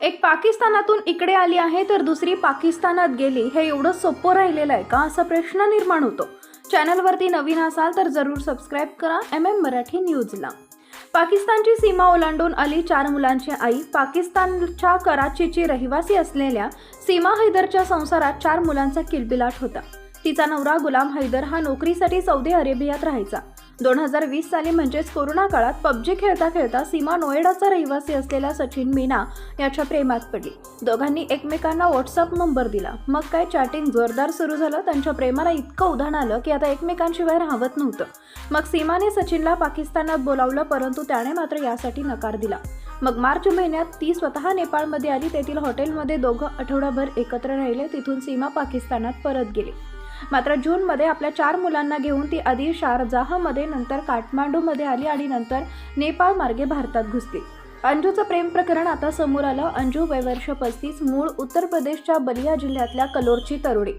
एक पाकिस्तानातून इकडे आली आहे तर दुसरी पाकिस्तानात गेली. हे एवढं सोपं राहिलेलं आहे का? असा प्रश्न निर्माण होतो. चॅनलवरती नवीन असाल तर जरूर सबस्क्राईब करा. एम एम मराठी न्यूजला. पाकिस्तानची सीमा ओलांडून आली चार मुलांची आई पाकिस्तानच्या कराचीची रहिवासी असलेल्या सीमा हैदरच्या संसारात चार मुलांचा किलबिलाट होता. तिचा नवरा गुलाम हैदर हा नोकरीसाठी सौदी अरेबियात राहायचा. दोन हजार वीस साली म्हणजेच कोरोना काळात पबजी खेळता खेळता सीमा नोएडाचा रहिवासी असलेला सचिन मीना याच्या प्रेमात पडली. दोघांनी एकमेकांना व्हॉट्सअप नंबर दिला. मग काय चॅटिंग जोरदार सुरू झालं त्यांच्या प्रेमाला इतकं उधाण आलं की आता एकमेकांशिवाय राहवत नव्हतं. मग सीमाने सचिनला पाकिस्तानात बोलावलं परंतु त्याने मात्र यासाठी नकार दिला. मग मार्च महिन्यात ती स्वतः नेपाळमध्ये आली तेथील हॉटेलमध्ये दोघं आठवडाभर एकत्र राहिले तिथून सीमा पाकिस्तानात परत गेली. मात्र जूनमध्ये आपल्या चार मुलांना घेऊन ती आधी शारजाहमध्ये नंतर काठमांडूमध्ये आली आणि नंतर नेपाळ मार्गे भारतात घुसली. अंजूचं प्रेम प्रकरण आता समोर आलं. अंजू वय वर्ष पस्तीस मूळ उत्तर प्रदेशच्या बलिया जिल्ह्यातल्या कलोरची तरुणी.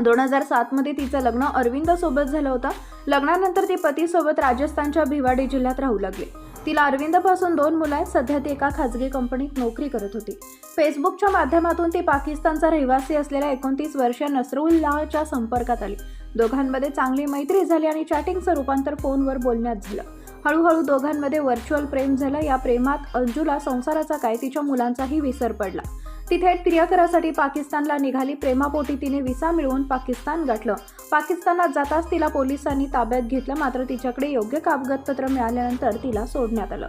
दोन हजार सातमध्ये तिचं लग्न अरविंदसोबत झालं होतं. लग्नानंतर ती पतीसोबत राजस्थानच्या भिवाडी जिल्ह्यात राहू लागली. तिला अरविंदपासून दोन मुलं आहेत. सध्या ती एका खाजगी कंपनीत नोकरी करत होती. फेसबुकच्या माध्यमातून ती पाकिस्तानचा रहिवासी असलेल्या एकोणतीस वर्षीय नसरुल्लाहच्या संपर्कात आली. दोघांमध्ये चांगली मैत्री झाली आणि चॅटिंगचं रूपांतर फोनवर बोलण्यात झालं. हळूहळू दोघांमध्ये व्हर्च्युअल प्रेम झालं. या प्रेमात अंजूला संसाराचा काय तिच्या मुलांचाही विसर पडला. तिथे थेट प्रियकरासाठी पाकिस्तानला निघाली. प्रेमापोटी तिने विसा मिळवून पाकिस्तान गाठलं. पाकिस्तानात जाताच तिला पोलिसांनी ताब्यात घेतलं. मात्र तिच्याकडे योग्य कागदपत्र मिळाल्यानंतर तिला सोडण्यात आलं.